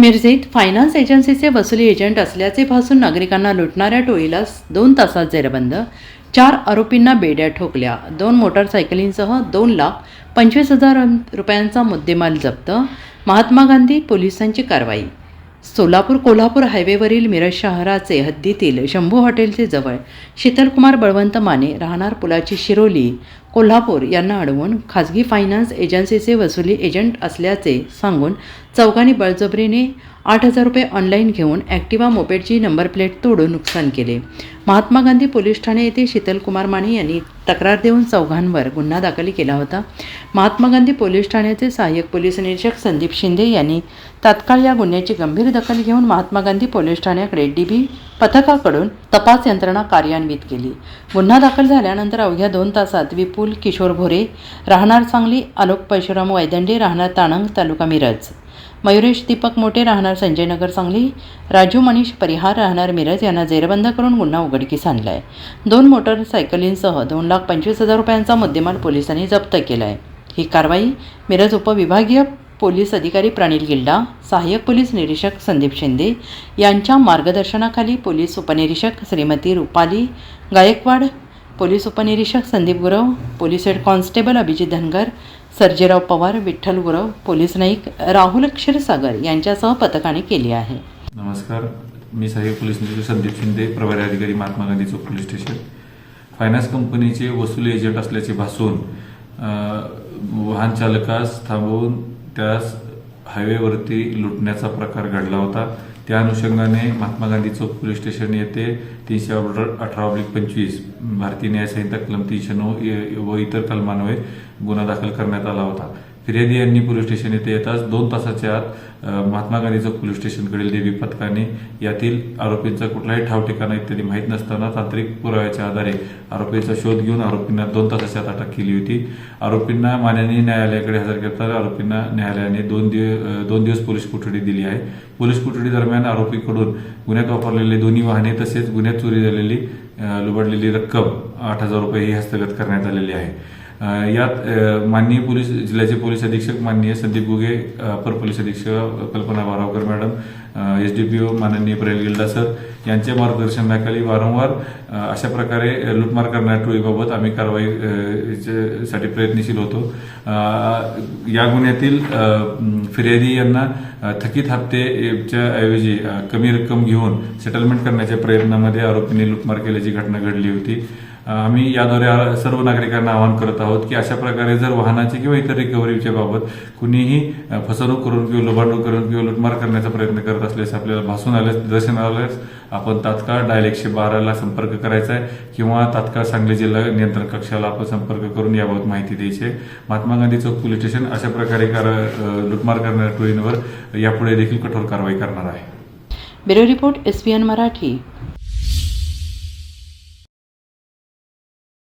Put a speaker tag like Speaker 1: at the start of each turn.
Speaker 1: मिरजेत finance एजन्सीचे वसुली agent असल्याचे भासून नागरिकांना लुटणाऱ्या टोळीला दोन तासात जेरबंद. चार आरोपींना बेड्या ठोकल्या. दोन मोटारसायकलींसह दोन लाख पंचवीस हजार रुपयांचा मुद्देमाल जप्त. महात्मा गांधी पोलिसांची कारवाई. सोलापूर कोल्हापूर हायवेवरील मिरज शहराचे हद्दीतील शंभू हॉटेलचे जवळ शीतलकुमार बळवंत माने राहणार पुलाची शिरोली. कोल्हापूर यांना अडवून खाजगी फायनान्स एजन्सीचे वसुली एजंट असल्याचे सांगून चौघांनी बळजबरीने आठ हजार रुपये ऑनलाईन घेऊन ॲक्टिवा मोपेडची नंबर प्लेट तोडून नुकसान केले. महात्मा गांधी पोलीस ठाणे येथे शीतलकुमार माने यांनी तक्रार देऊन चौघांवर गुन्हा दाखल केला होता. महात्मा गांधी पोलीस ठाण्याचे सहाय्यक पोलीस निरीक्षक संदीप शिंदे यांनी तात्काळ या गुन्ह्याची गंभीर दखल घेऊन महात्मा गांधी पोलीस ठाण्याकडे डी बी पथकाकडून तपास यंत्रणा कार्यान्वित केली. गुन्हा दाखल झाल्यानंतर अवघ्या दोन तासात विपुल किशोर भोरे राहणार सांगली आलोक परशुराम वैदंडे राहणार ताणंग तालुका मिरज. मयुरेश दीपक मोटे राहणार संजयनगर सांगली राजू मनीष परिहार राहणार मिरज यांना जेरबंद करून गुन्हा उघडकीस आणला आहे दोन मोटरसायकलींसह दोन लाख पंचवीस हजार रुपयांचा मुद्देमाल पोलिसांनी जप्त केला आहे ही कारवाई मिरज उपविभागीय पोलीस अधिकारी प्रणील गिल्डा सहाय्यक पोलीस निरीक्षक संदीप शिंदे यांच्या मार्गदर्शनाखाली पोलीस उपनिरीक्षक श्रीमती रुपाली गायकवाड पोलीस उपनिरीक्षक Sandeep Gurav police head constable Abhijit Dhangar Sarjerao Pawar Vitthal Gurav police Naik Rahul Kshirsagar यांच्यासह पथकाने केली आहे.
Speaker 2: नमस्कार. मी सहाय्यक पोलीस निरीक्षक संदीप शिंदे प्रभारी अधिकारी Mahatma Gandhi Chowk police station. Finance कंपनीचे वसुली एजंट असल्याचे भासून वाहन चालकास थांबवून त्यास हायवेवरती लुटण्याचा प्रकार घडला होता. त्या अनुषंगाने महात्मा गांधी चौक पोलीस स्टेशन येथे तीनशे अठरा ऑब्लिक पंचवीस भारतीय न्यायसंहिता कलम तीनशे नऊ व इतर कलमान्वये गुन्हा दाखल करण्यात आला होता. फिर्यादी यांनी पोलीस स्टेशन येथे येताच दोन तासाच्या आत महात्मा गांधी चौक पोलीस स्टेशनकडील देवी पथकाने यातील आरोपींचा कुठलाही ठाव ठिकाणा इत्यादी माहीत नसताना तांत्रिक पुराव्याच्या आधारे आरोपीचा शोध घेऊन आरोपींना दोन तासाच्या आत अटक केली होती. आरोपींना माननीय न्यायालयाकडे हजर करताना आरोपींना न्यायालयाने दोन दिवस दोन दिवस पोलीस कोठडी दिली आहे. पोलीस कोठडी दरम्यान आरोपीकडून गुन्ह्यात वापरलेले दोन्ही वाहने तसेच गुन्ह्यात चोरी झालेली लुबाडलेली रक्कम आठ हजार रुपये ही हस्तगत करण्यात आलेली आहे. यात माननीय पोलीस जिल्ह्याचे पोलीस अधीक्षक माननीय संदीप गुगे अपर पोलीस अधीक्षक Kalpana Baravkar madam S D P O माननीय प्रेल गिल्डा सर यांच्या मार्गदर्शनाखाली वारंवार अशा प्रकारे लुटमार करणाऱ्या टोळीबाबत आम्ही कारवाई साठी प्रयत्नशील होतो. या गुन्ह्यातील फिर्यादी यांना थकीत हप्तेच्या ऐवजी कमी रक्कम घेऊन सेटलमेंट करण्याच्या प्रयत्नामध्ये आरोपींनी लुटमार केल्याची घटना घडली होती. आम्ही याद्वारे सर्व नागरिकांना आवाहन करत आहोत की अशा प्रकारे जर वाहनाची किंवा इतर रिकव्हरीच्या बाबत कुणीही फसवणूक करून किंवा लुबाडणूक करून किंवा लुटमार करण्याचा प्रयत्न करत असल्यास आपल्याला भासून आल्यास दर्शन आल्यास आपण तात्काळ डायल एकशे बाराला संपर्क करायचा आहे किंवा तात्काळ सांगली जिल्हा नियंत्रण कक्षाला आपण संपर्क करून याबाबत माहिती द्यायची आहे. महात्मा गांधी चौक पोलीस स्टेशन अशा प्रकारे कार- लुटमार करणाऱ्या टोळींवर यापुढे देखील कठोर कारवाई करणार आहे.
Speaker 1: Bureau report S Marathi.